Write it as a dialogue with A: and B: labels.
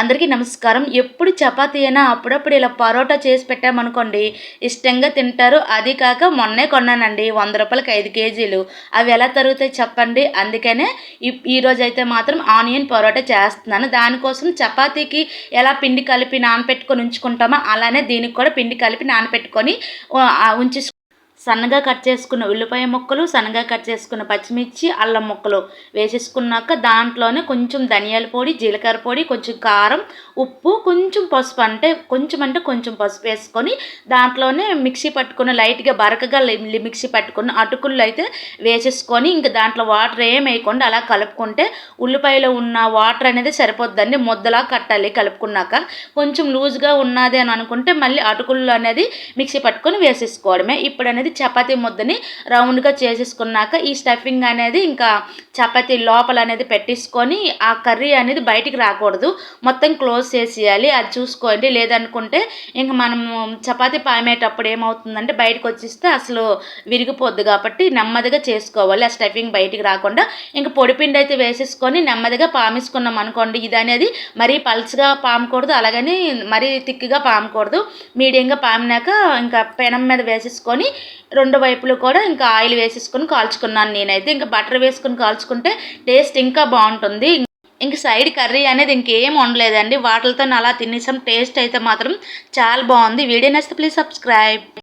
A: అందరికీ నమస్కారం. ఎప్పుడు చపాతీ అయినా అప్పుడప్పుడు ఇలా పరోటా చేసి పెట్టామనుకోండి ఇష్టంగా తింటారు. అది కాక మొన్నే కొన్నానండి వంద రూపాయలకి ఐదు కేజీలు. అవి ఎలా తరుగుతాయి చెప్పండి. అందుకనే ఈరోజు అయితే మాత్రం ఆనియన్ పరోటా చేస్తున్నాను. దానికోసం చపాతీకి ఎలా పిండి కలిపి నానపెట్టుకొని ఉంచుకుంటామో అలానే దీనికి కూడా పిండి కలిపి నానపెట్టుకొని ఉంచి సన్నగా కట్ చేసుకున్న ఉల్లిపాయ ముక్కలు సన్నగా కట్ చేసుకున్న పచ్చిమిర్చి అల్లం ముక్కలు వేసేసుకున్నాక దాంట్లోనే కొంచెం ధనియాల పొడి జీలకర్ర పొడి కొంచెం కారం ఉప్పు కొంచెం పసుపు అంటే కొంచెం అంటే కొంచెం పసుపు వేసుకొని దాంట్లోనే మిక్సీ పట్టుకుని లైట్గా బరకగా మిక్సీ పట్టుకుని అటుకులు అయితే వేసేసుకొని ఇంకా దాంట్లో వాటర్ ఏం వేయకుండా అలా కలుపుకుంటే ఉల్లిపాయలో ఉన్న వాటర్ అనేది సరిపోద్దండి. ముద్దలా కట్టాలి కలుపుకున్నాక. కొంచెం లూజ్గా ఉన్నది అని అనుకుంటే మళ్ళీ అటుకులు అనేది మిక్సీ పట్టుకొని వేసేసుకోవడమే. ఇప్పుడు అనేది అనేది చపాతీ ముద్దని రౌండ్గా చేసేసుకున్నాక ఈ స్టఫింగ్ అనేది ఇంకా చపాతీ లోపల అనేది పెట్టేసుకొని ఆ కర్రీ అనేది బయటికి రాకూడదు. మొత్తం క్లోజ్ చేసేయాలి. అది చూసుకోండి. లేదనుకుంటే ఇంకా మనము చపాతీ పామేటప్పుడు ఏమవుతుందంటే బయటకు వచ్చిస్తే అసలు విరిగిపోద్ది కాబట్టి నెమ్మదిగా చేసుకోవాలి. ఆ స్టఫింగ్ బయటికి రాకుండా ఇంకా పొడిపిండి అయితే వేసేసుకొని నెమ్మదిగా పామేసుకున్నాం అనుకోండి. ఇది అనేది మరీ పల్చగా పామకూడదు. అలాగని మరీ తిక్కిగా పామకూడదు. మీడియంగా పామినాక ఇంకా పెనం మీద వేసేసుకొని రెండు వైపులు కూడా ఇంకా ఆయిల్ వేసేసుకొని కాల్చుకున్నాను నేనైతే. ఇంకా బటర్ వేసుకొని కాల్చుకుంటే టేస్ట్ ఇంకా బాగుంటుంది. ఇంక సైడ్ కర్రీ అనేది ఇంకేం ఉండలేదండి వాటితో అలా తినేసాం. టేస్ట్ అయితే మాత్రం చాలా బాగుంది. వీడియో నచ్చితే ప్లీజ్ సబ్స్క్రైబ్.